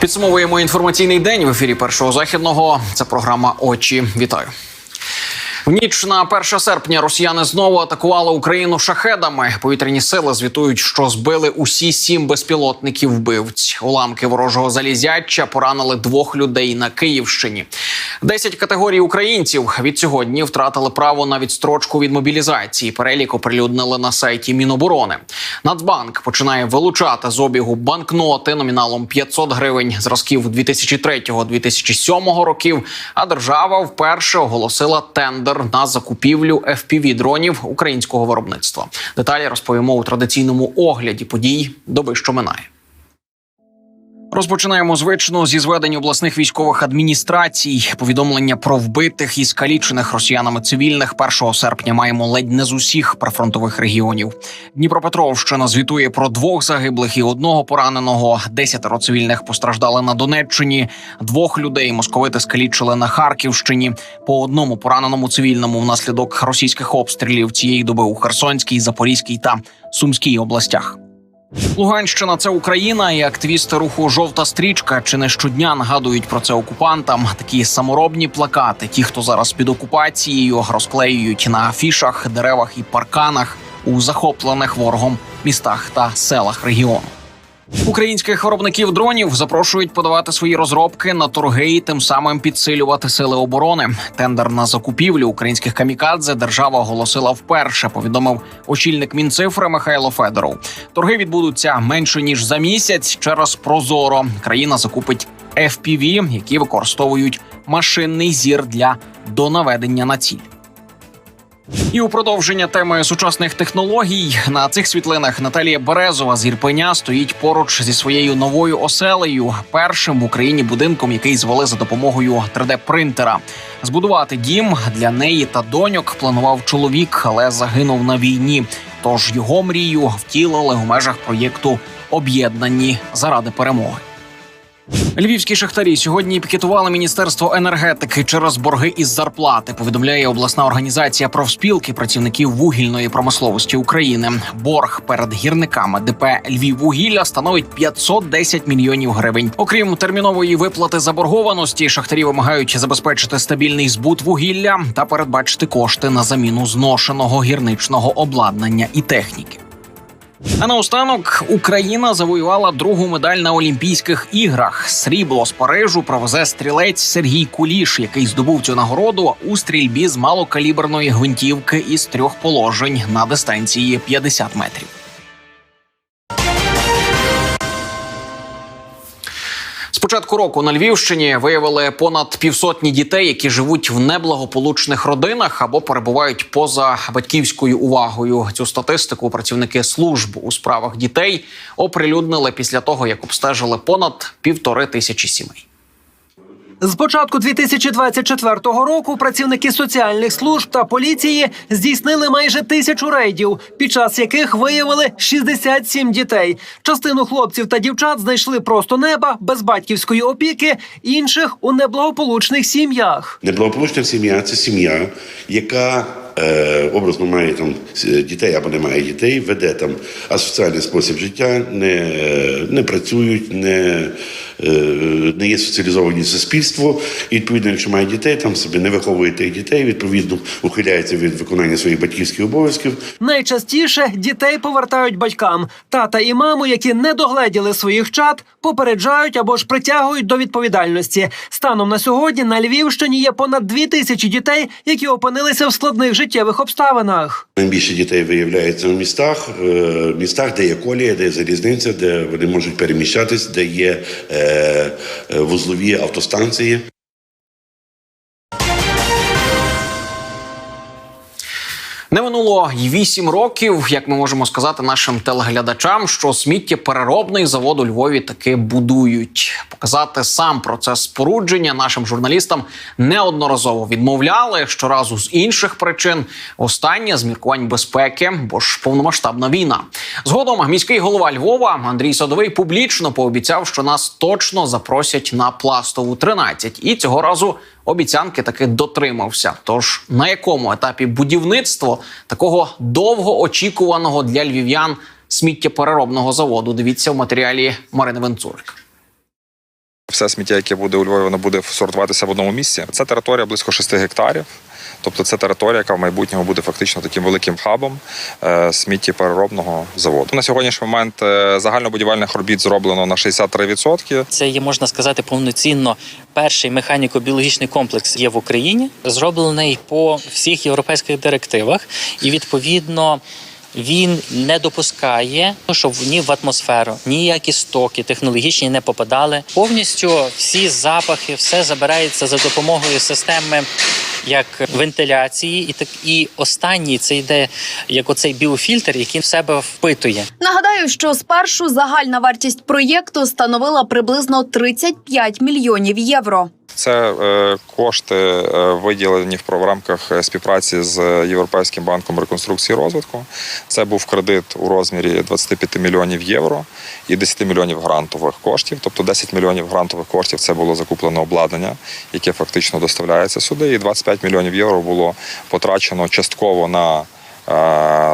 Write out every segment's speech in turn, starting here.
Підсумовуємо інформаційний день в ефірі першого західного. Це програма Очі. Вітаю. В ніч на 1 серпня росіяни знову атакували Україну шахедами. Повітряні сили звітують, що збили усі сім безпілотників вбивць. Уламки ворожого залізяча поранили двох людей на Київщині. Десять категорій українців від сьогодні втратили право на відстрочку від мобілізації. Перелік оприлюднили на сайті Міноборони. Нацбанк починає вилучати з обігу банкноти номіналом 500 гривень зразків 2003-2007 років. А держава вперше оголосила тендер на закупівлю fpv дронів українського виробництва. Деталі розповімо у традиційному огляді подій доби, що минає. Розпочинаємо звично зі зведення обласних військових адміністрацій. Повідомлення про вбитих і скалічених росіянами цивільних 1 серпня маємо ледь не з усіх прифронтових регіонів. Дніпропетровщина звітує про двох загиблих і одного пораненого. Десятеро цивільних постраждали на Донеччині. Двох людей московити скалічили на Харківщині. По одному пораненому цивільному внаслідок російських обстрілів цієї доби у Херсонській, Запорізькій та Сумській областях. Луганщина це Україна, і активісти руху Жовта стрічка чи не щодня нагадують про це окупантам. Такі саморобні плакати. Ті, хто зараз під окупацією, розклеюють на афішах, деревах і парканах у захоплених ворогом містах та селах регіону. Українських виробників дронів запрошують подавати свої розробки на торги і тим самим підсилювати сили оборони. Тендер на закупівлю українських камікадзе держава оголосила вперше. Повідомив очільник мінцифри Михайло Федоров. Торги відбудуться менше ніж за місяць через Прозоро. Країна закупить FPV, які використовують машинний зір для донаведення на ціль. І у продовження теми сучасних технологій на цих світлинах Наталія Березова з Ірпеня стоїть поруч зі своєю новою оселею, першим в Україні будинком, який звели за допомогою 3D-принтера. Збудувати дім для неї та доньок планував чоловік, але загинув на війні. Тож його мрію втілили в межах проєкту Об'єднані заради перемоги. Львівські шахтарі сьогодні пікетували міністерство енергетики через борги із зарплати. Повідомляє обласна організація профспілки працівників вугільної промисловості України. Борг перед гірниками ДП Львіввугілля становить 510 мільйонів гривень. Окрім термінової виплати заборгованості, шахтарі вимагають забезпечити стабільний збут вугілля та передбачити кошти на заміну зношеного гірничного обладнання і техніки. А наостанок Україна завоювала другу медаль на Олімпійських іграх. Срібло з Парижу провезе стрілець Сергій Куліш, який здобув цю нагороду у стрільбі з малокаліберної гвинтівки із трьох положень на дистанції 50 метрів. Початку року на Львівщині виявили понад півсотні дітей, які живуть в неблагополучних родинах або перебувають поза батьківською увагою. Цю статистику працівники служб у справах дітей оприлюднили після того, як обстежили понад півтори тисячі сімей. З початку 2024 року працівники соціальних служб та поліції здійснили майже тисячу рейдів, під час яких виявили 67 дітей. Частину хлопців та дівчат знайшли просто неба без батьківської опіки, інших у неблагополучних сім'ях. Неблагополучна сім'я це сім'я, яка е, образно має там дітей або не має дітей, веде там асоціальний спосіб життя, не, не працюють, не, е, не є соціалізовані суспільство. І відповідно, якщо має дітей, там собі не виховує тих дітей, відповідно ухиляється від виконання своїх батьківських обов'язків. Найчастіше дітей повертають батькам. Тата і маму, які не догледіли своїх чад, попереджають або ж притягують до відповідальності. Станом на сьогодні на Львівщині є понад дві тисячі дітей, які опинилися в складних життєвих обставинах. Найбільше дітей виявляється в містах, е, містах, де є колія, де є залізниця, де вони можуть переміщатись, де є е, е, вузлові автостанції. Не минуло й вісім років, як ми можемо сказати нашим телеглядачам, що сміттєпереробний завод у Львові таки будують. Показати сам процес спорудження нашим журналістам неодноразово відмовляли щоразу з інших причин. Останнє з міркувань безпеки, бо ж повномасштабна війна. Згодом міський голова Львова Андрій Садовий публічно пообіцяв, що нас точно запросять на пластову 13. І цього разу обіцянки таки дотримався. Тож на якому етапі будівництво такого довгоочікуваного для львів'ян сміттєпереробного заводу? Дивіться в матеріалі Марини Венцурик. Все сміття, яке буде у Львові, воно буде сортуватися в одному місці. Це територія близько 6 гектарів. Тобто це територія, яка в майбутньому буде фактично таким великим хабом е, сміттєпереробного заводу. На сьогоднішній момент е, загальнобудівельних робіт зроблено на 63%. Це є, можна сказати, повноцінно перший механіко-біологічний комплекс є в Україні, зроблений по всіх європейських директивах, і відповідно. Він не допускає, щоб ні в атмосферу, ніякі стоки технологічні не попадали. Повністю всі запахи, все забирається за допомогою системи як вентиляції, і так і останній це йде як оцей біофільтр, який в себе впитує. Нагадаю, що спершу загальна вартість проєкту становила приблизно 35 мільйонів євро. Це е, кошти е, виділені в рамках е, співпраці з Європейським банком реконструкції і розвитку. Це був кредит у розмірі 25 мільйонів євро і 10 мільйонів грантових коштів. Тобто 10 мільйонів грантових коштів це було закуплено обладнання, яке фактично доставляється сюди. І 25 мільйонів євро було потрачено частково на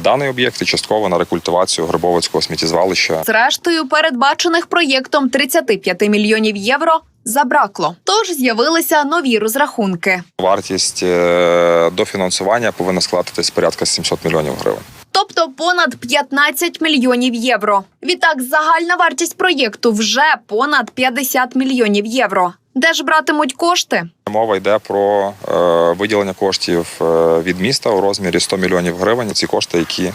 даний об'єкт і частково на рекультивацію Грибовицького сміттєзвалища. Зрештою, передбачених проєктом 35 мільйонів євро забракло. Тож з'явилися нові розрахунки. Вартість е, дофінансування повинна складатись порядка 700 мільйонів гривень. Тобто понад 15 мільйонів євро. Відтак, загальна вартість проєкту вже понад 50 мільйонів євро. Де ж братимуть кошти? Мова йде про е, виділення коштів е, від міста у розмірі 100 мільйонів гривень. Ці кошти, які,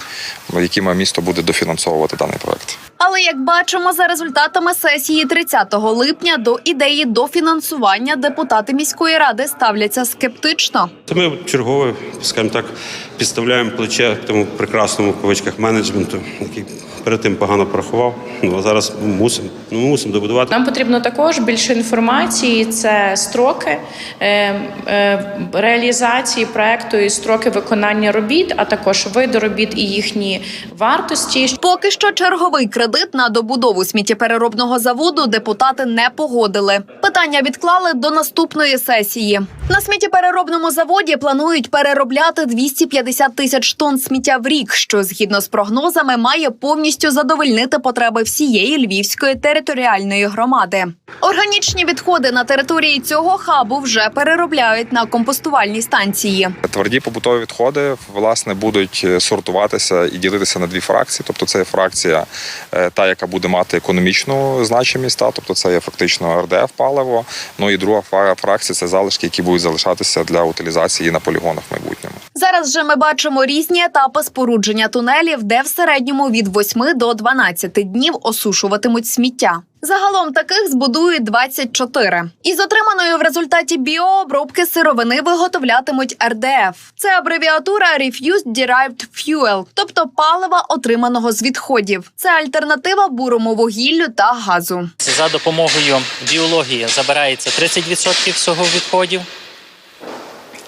якими місто буде дофінансовувати даний проект. Але як бачимо, за результатами сесії 30 липня до ідеї дофінансування депутати міської ради ставляться скептично. Ми чергове, скажімо так, підставляємо плече тому прекрасному в кавичках менеджменту, який перед тим погано порахував. Ну а зараз мусимо. Ну мусимо добудувати. Нам потрібно також більше інформації. Це строки реалізації проекту і строки виконання робіт, а також види робіт і їхні вартості. Поки що черговий кредит на добудову сміттєпереробного заводу депутати не погодили. Питання відклали до наступної сесії. На сміттєпереробному заводі планують переробляти 250 тисяч тонн сміття в рік, що згідно з прогнозами має повністю задовольнити потреби всієї львівської територіальної громади. Органічні відходи на території цього хабу вже переробляють на компостувальні станції. Тверді побутові відходи власне будуть е, сортуватися і ділитися на дві фракції. Тобто, це фракція, е, та яка буде мати економічну значимість, та тобто це є фактично РДФ паливо. Ну і друга фракція це залишки, які будуть залишатися для утилізації на полігонах в майбутньому. Зараз же ми бачимо різні етапи спорудження тунелів, де в середньому від 8 до 12 днів осушуватимуть сміття. Загалом таких збудують 24. Із отриманої в результаті біообробки сировини виготовлятимуть РДФ. Це абревіатура Refused Derived Fuel, тобто палива, отриманого з відходів. Це альтернатива бурому вугіллю та газу. За допомогою біології забирається 30% всього відходів.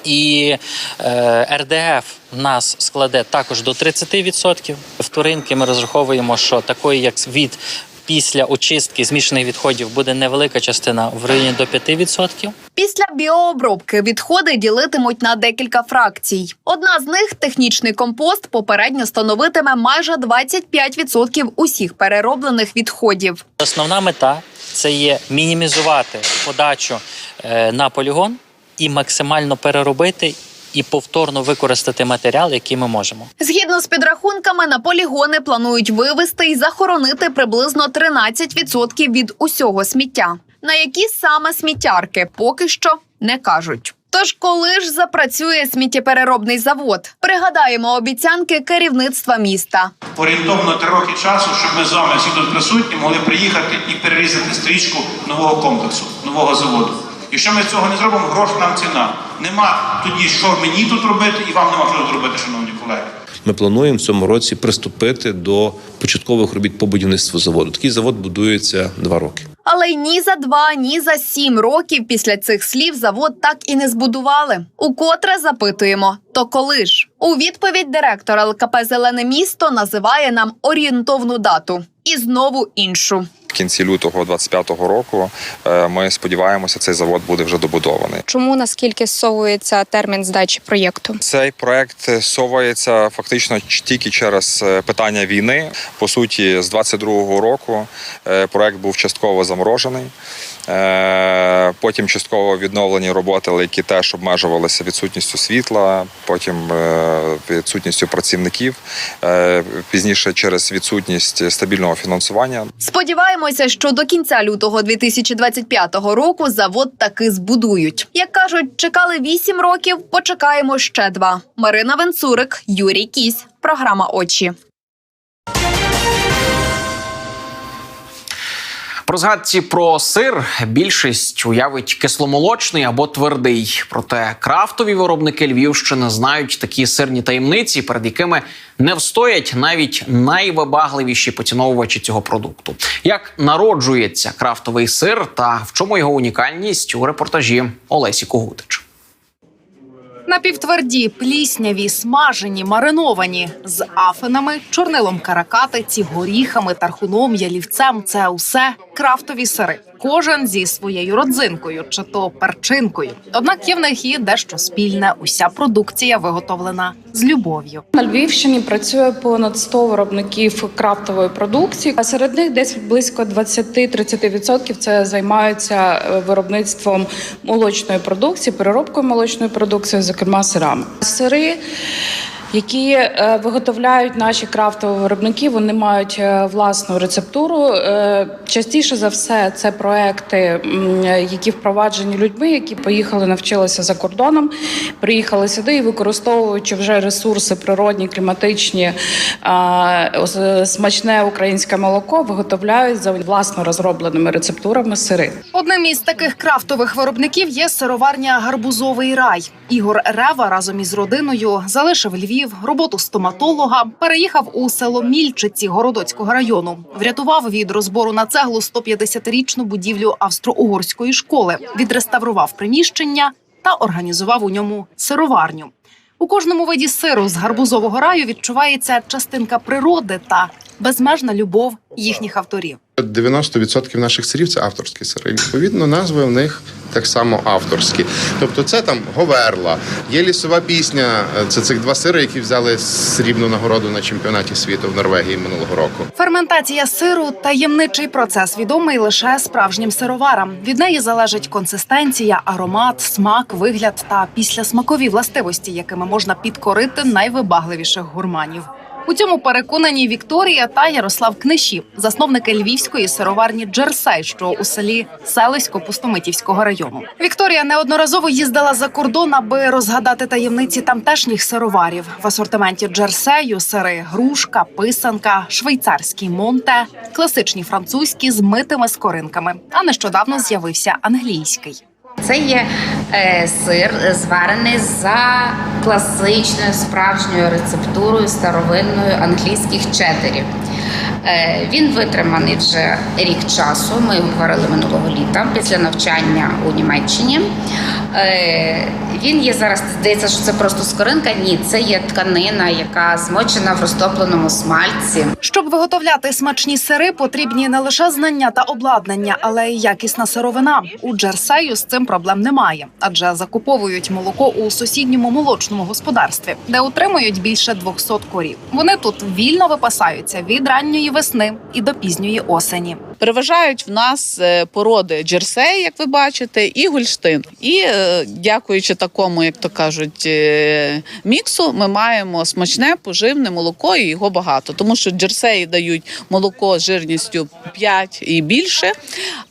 І е, РДФ нас складе також до 30%. Вторинки ми розраховуємо, що такої, як від після очистки змішаних відходів, буде невелика частина в районі до 5%. Після біообробки відходи ділитимуть на декілька фракцій. Одна з них технічний компост попередньо становитиме майже 25% усіх перероблених відходів. Основна мета це є мінімізувати подачу е, на полігон і максимально переробити і повторно використати матеріал, який ми можемо. Згідно з підрахунками, на полігони планують вивезти і захоронити приблизно 13% від усього сміття. На які саме сміттярки поки що не кажуть. Тож, коли ж запрацює сміттєпереробний завод, пригадаємо обіцянки керівництва міста. орієнтовно три роки часу, щоб ми з вами всі тут присутні могли приїхати і перерізати стрічку нового комплексу, нового заводу. Якщо ми цього не зробимо, грош нам ціна. Нема тоді, що мені тут робити, і вам нема що тут робити, шановні колеги. Ми плануємо в цьому році приступити до початкових робіт по будівництву заводу. Такий завод будується два роки. Але й ні за два, ні за сім років після цих слів завод так і не збудували. Укотре запитуємо: то коли ж? У відповідь директор ЛКП Зелене місто називає нам орієнтовну дату і знову іншу. Кінці лютого 25-го року е, ми сподіваємося, цей завод буде вже добудований. Чому наскільки зсовується термін здачі проєкту? Цей проект совається фактично тільки через е, питання війни. По суті, з 22-го року е, проект був частково заморожений. Потім частково відновлені роботи, але які теж обмежувалися відсутністю світла, потім відсутністю працівників. Пізніше через відсутність стабільного фінансування Сподіваємося, що до кінця лютого 2025 року завод таки збудують. Як кажуть, чекали вісім років, почекаємо ще два. Марина Венцурик, Юрій Кісь. Програма Очі. Згадці про сир більшість уявить кисломолочний або твердий. Проте крафтові виробники Львівщини знають такі сирні таємниці, перед якими не встоять навіть найвибагливіші поціновувачі цього продукту. Як народжується крафтовий сир та в чому його унікальність у репортажі Олесі Когутич. Напівтверді, плісняві, смажені, мариновані з афинами, чорнилом каракатиці, горіхами, тархуном, ялівцем це усе крафтові сири. Кожен зі своєю родзинкою чи то перчинкою. Однак є в них і дещо спільне. Уся продукція виготовлена з любов'ю. На Львівщині працює понад 100 виробників крафтової продукції, а серед них десь близько 20-30% це займаються е, виробництвом молочної продукції, переробкою молочної продукції, зокрема сирами. Сири. Які е, виготовляють наші крафтові виробники, вони мають е, власну рецептуру. Е, частіше за все, це проекти, які впроваджені людьми, які поїхали, навчилися за кордоном, приїхали сюди і використовуючи вже ресурси природні, кліматичні, смачне українське молоко, виготовляють за власно розробленими рецептурами сири. Одним із таких крафтових виробників є сироварня Гарбузовий рай. Ігор Рева разом із родиною залишив Львів роботу стоматолога, переїхав у село Мільчиці Городоцького району, врятував від розбору на цеглу 150-річну будівлю австро-угорської школи, відреставрував приміщення та організував у ньому сироварню. У кожному виді сиру з гарбузового раю відчувається частинка природи та безмежна любов їхніх авторів. 90% наших сирів це авторські сири. Відповідно, назви в них так само авторські. Тобто, це там Говерла, є лісова пісня. Це цих два сири, які взяли срібну нагороду на чемпіонаті світу в Норвегії минулого року. Ферментація сиру таємничий процес, відомий лише справжнім сироварам. Від неї залежить консистенція, аромат, смак, вигляд та післясмакові властивості, якими можна підкорити найвибагливіших гурманів. У цьому переконані Вікторія та Ярослав Книші, засновники львівської сироварні Джерсей, що у селі Селисько Пустомитівського району. Вікторія неодноразово їздила за кордон, аби розгадати таємниці тамтешніх сироварів. В асортименті Джерсею сири грушка, писанка, швейцарський монте, класичні французькі з митими скоринками. А нещодавно з'явився англійський. Це є е, сир зварений за класичною справжньою рецептурою старовинною англійських четерів. Е, він витриманий вже рік часу. Ми його варили минулого літа після навчання у Німеччині. Він є зараз, здається, що це просто скоринка. Ні, це є тканина, яка змочена в розтопленому смальці. Щоб виготовляти смачні сири, потрібні не лише знання та обладнання, але й якісна сировина. У Джерсею з цим проблем немає, адже закуповують молоко у сусідньому молочному господарстві, де утримують більше 200 корів. Вони тут вільно випасаються від ранньої весни і до пізньої осені. Переважають в нас е, породи Джерсей, як ви бачите, і Гольштин. І е, дякуючи такому, як то кажуть, е, міксу, ми маємо смачне поживне молоко, і його багато, тому що Джерсеї дають молоко жирністю 5 і більше.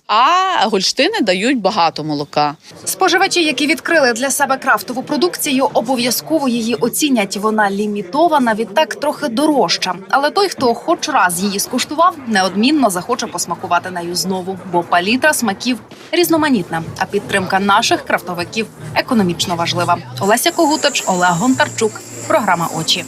А гольштини дають багато молока. Споживачі, які відкрили для себе крафтову продукцію, обов'язково її оцінять. Вона лімітована, відтак трохи дорожча. Але той, хто хоч раз її скуштував, неодмінно захоче посмакувати нею знову, бо палітра смаків різноманітна. А підтримка наших крафтовиків економічно важлива. Олеся Когуточ, Олег Гонтарчук. Програма очі.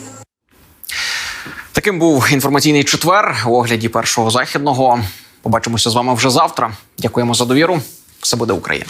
Таким був інформаційний четвер у огляді першого західного. Побачимося з вами вже завтра. Дякуємо за довіру. Все буде Україна.